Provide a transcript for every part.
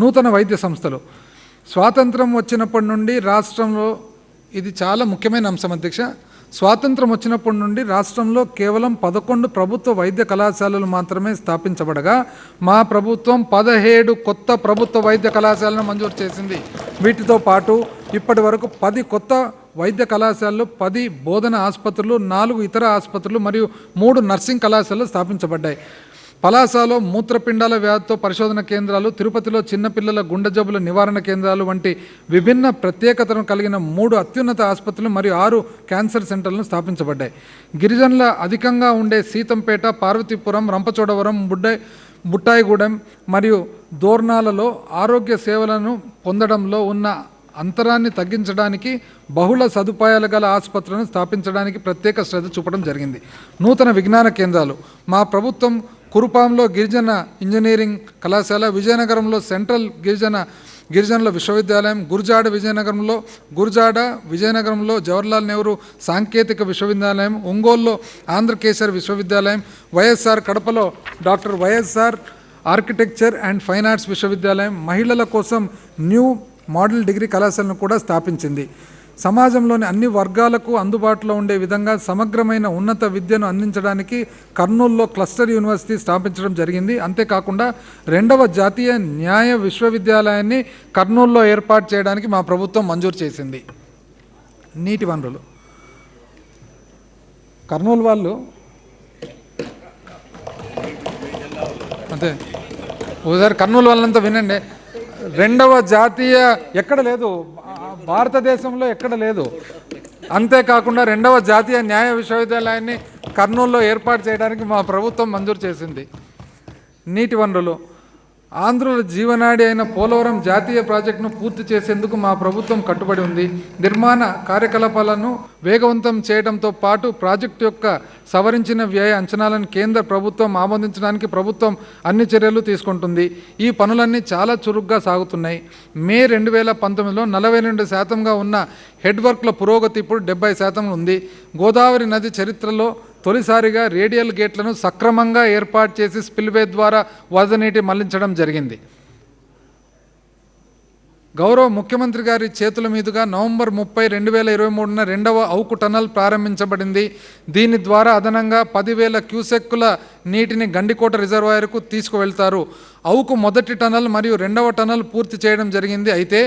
నూతన వైద్య సంస్థలు. స్వాతంత్రం వచ్చినప్పటి నుండి రాష్ట్రంలో ఇది చాలా ముఖ్యమైన అంశం అధ్యక్ష. స్వాతంత్రం వచ్చినప్పటి నుండి రాష్ట్రంలో కేవలం పదకొండు ప్రభుత్వ వైద్య కళాశాలలు మాత్రమే స్థాపించబడగా మా ప్రభుత్వం పదహేడు కొత్త ప్రభుత్వ వైద్య కళాశాలను మంజూరు చేసింది. వీటితో పాటు ఇప్పటి వరకు పది కొత్త వైద్య కళాశాలలు పది బోధన ఆసుపత్రులు నాలుగు ఇతర ఆసుపత్రులు మరియు మూడు నర్సింగ్ కళాశాలలు స్థాపించబడ్డాయి. పలాసలో మూత్రపిండాల వ్యాధితో పరిశోధన కేంద్రాలు తిరుపతిలో చిన్నపిల్లల గుండె జబ్బుల నివారణ కేంద్రాలు వంటి విభిన్న ప్రత్యేకతను కలిగిన మూడు అత్యున్నత ఆసుపత్రులు మరియు ఆరు క్యాన్సర్ సెంటర్లను స్థాపించబడ్డాయి. గిరిజనుల అధికంగా ఉండే సీతంపేట పార్వతీపురం రంపచోడవరం బుడ్డై బుట్టాయిగూడెం మరియు దోర్నాలలో ఆరోగ్య సేవలను పొందడంలో ఉన్న అంతరాన్ని తగ్గించడానికి బహుళ సదుపాయాలు గల ఆసుపత్రులను స్థాపించడానికి ప్రత్యేక శ్రద్ధ చూపడం జరిగింది. నూతన విజ్ఞాన కేంద్రాలు. మా ప్రభుత్వం కురుపాంలో గిరిజన ఇంజనీరింగ్ కళాశాల విజయనగరంలో సెంట్రల్ గిరిజన గిరిజనుల విశ్వవిద్యాలయం గురుజాడ విజయనగరంలో గురుజాడ విజయనగరంలో జవహర్లాల్ నెహ్రూ సాంకేతిక విశ్వవిద్యాలయం ఒంగోలులో ఆంధ్రకేశర్ విశ్వవిద్యాలయం వైఎస్ఆర్ కడపలో doctor YSR architecture and fine arts విశ్వవిద్యాలయం మహిళల కోసం న్యూ మోడల్ డిగ్రీ కళాశాలను కూడా స్థాపించింది. సమాజంలోని అన్ని వర్గాలకు అందుబాటులో ఉండే విధంగా సమగ్రమైన ఉన్నత విద్యను అందించడానికి కర్నూలులో క్లస్టర్ యూనివర్సిటీ స్థాపించడం జరిగింది. అంతేకాకుండా రెండవ జాతీయ న్యాయ విశ్వవిద్యాలయాన్ని కర్నూలులో ఏర్పాటు చేయడానికి మా ప్రభుత్వం మంజూరు చేసింది. నీటి వనరులు. కర్నూలు వాళ్ళు అంతే. ఒకసారి కర్నూలు వాళ్ళంతా వినండి. రెండవ జాతీయ ఎక్కడ లేదు. భారతదేశంలో ఎక్కడ లేదు. అంతేకాకుండా రెండవ జాతీయ న్యాయ విశ్వవిద్యాలయాన్ని కర్నూలులో ఏర్పాటు చేయడానికి మా ప్రభుత్వం మంజూరు చేసింది. నీటి వనరులు. ఆంధ్రుల జీవనాడి అయిన పోలవరం జాతీయ ప్రాజెక్టును పూర్తి చేసేందుకు మా ప్రభుత్వం కట్టుబడి ఉంది. నిర్మాణ కార్యకలాపాలను వేగవంతం చేయడంతో పాటు ప్రాజెక్టు యొక్క సవరించిన వ్యయ అంచనాలను కేంద్ర ప్రభుత్వం ఆమోదించడానికి ప్రభుత్వం అన్ని చర్యలు తీసుకుంటుంది. ఈ పనులన్నీ చాలా చురుగ్గా సాగుతున్నాయి. మే రెండు వేల పంతొమ్మిదిలో నలభై రెండు శాతంగా ఉన్న హెడ్ వర్క్ల పురోగతి ఇప్పుడు డెబ్బై శాతం ఉంది. గోదావరి నది చరిత్రలో తొలిసారిగా రేడియల్ గేట్లను సక్రమంగా ఏర్పాటు చేసి స్పిల్వే ద్వారా వరద నీటి మళ్ళించడం జరిగింది. గౌరవ ముఖ్యమంత్రి గారి చేతుల మీదుగా నవంబర్ ముప్పై రెండు వేల ఇరవై మూడున రెండవ అవుకు టనల్ ప్రారంభించబడింది. దీని ద్వారా అదనంగా పదివేల క్యూసెక్కుల నీటిని గండికోట రిజర్వాయర్కు తీసుకువెళ్తారు. అవుకు మొదటి టనల్ మరియు రెండవ టనల్ పూర్తి చేయడం జరిగింది. అయితే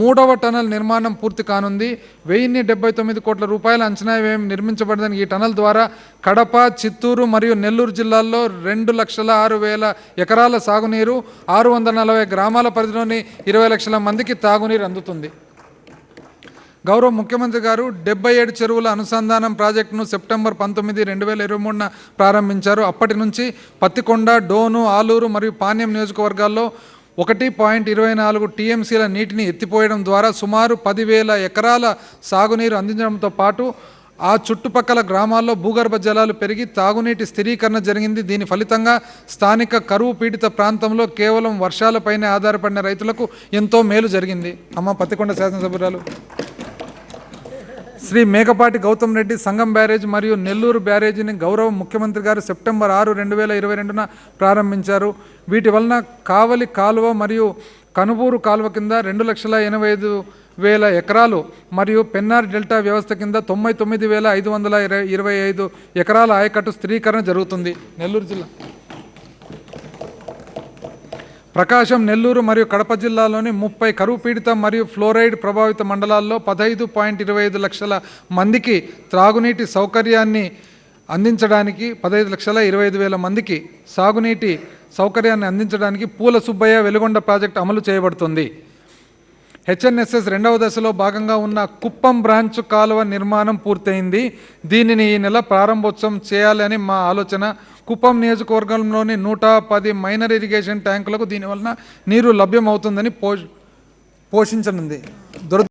మూడవ టనల్ నిర్మాణం పూర్తి కానుంది. వెయ్యిన్ని డెబ్బై తొమ్మిది కోట్ల రూపాయల అంచనా వ్యయం నిర్మించబడిందని ఈ టనల్ ద్వారా కడప చిత్తూరు మరియు నెల్లూరు జిల్లాల్లో రెండు లక్షల ఆరు వేల ఎకరాల సాగునీరు ఆరు వందల నలభై గ్రామాల పరిధిలోని ఇరవై లక్షల మందికి తాగునీరు అందుతుంది. గౌరవ ముఖ్యమంత్రి గారు డెబ్బై ఏడు చెరువుల అనుసంధానం ప్రాజెక్టును సెప్టెంబర్ పంతొమ్మిది రెండు వేల ఇరవై మూడున ప్రారంభించారు. అప్పటి నుంచి పత్తికొండ డోను ఆలూరు మరియు పాణ్యం నియోజకవర్గాల్లో ఒకటి పాయింట్ ఇరవై నాలుగు టీఎంసీల నీటిని ఎత్తిపోయడం ద్వారా సుమారు పదివేల ఎకరాల సాగునీరు అందించడంతో పాటు ఆ చుట్టుపక్కల గ్రామాల్లో భూగర్భ జలాలు పెరిగి తాగునీటి స్థిరీకరణ జరిగింది. దీని ఫలితంగా స్థానిక కరువు పీడిత ప్రాంతంలో కేవలం వర్షాలపైనే ఆధారపడిన రైతులకు ఎంతో మేలు జరిగింది. అమ్మ పత్తికొండ శాసనసభ్యురాలు. శ్రీ మేకపాటి గౌతమ్ రెడ్డి సంగం బ్యారేజ్ మరియు నెల్లూరు బ్యారేజీని గౌరవ ముఖ్యమంత్రి గారు సెప్టెంబర్ ఆరు రెండు వేల ఇరవై రెండున ప్రారంభించారు. వీటి వలన కావలి కాలువ మరియు కనుబూరు కాలువ కింద రెండు లక్షల ఎనభై ఐదు వేల ఎకరాలు మరియు పెన్నార్ డెల్టా వ్యవస్థ కింద తొంభై తొమ్మిది వేల ఐదు వందల ఇరవై ఇరవై ఐదు ఎకరాల ఆయకట్టు స్థిరీకరణ జరుగుతుంది. నెల్లూరు జిల్లా. ప్రకాశం నెల్లూరు మరియు కడప జిల్లాలోని ముప్పై కరువు పీడిత మరియు ఫ్లోరైడ్ ప్రభావిత మండలాల్లో పదహైదు పాయింట్ ఇరవై ఐదు లక్షల మందికి త్రాగునీటి సౌకర్యాన్ని అందించడానికి పదహైదు లక్షల ఇరవై ఐదు వేల మందికి సాగునీటి సౌకర్యాన్ని అందించడానికి పూల సుబ్బయ్య వెలుగొండ ప్రాజెక్టు అమలు చేయబడుతుంది. హెచ్ఎన్ఎస్ఎస్ రెండవ దశలో భాగంగా ఉన్న కుప్పం బ్రాంచ్ కాలువ నిర్మాణం పూర్తయింది. దీనిని ఈ నెల ప్రారంభోత్సవం చేయాలని మా ఆలోచన. కుప్పం నియోజకవర్గంలోని నూట పది మైనర్ ఇరిగేషన్ ట్యాంకులకు దీనివలన నీరు లభ్యమవుతుందని పో పోషించనుంది.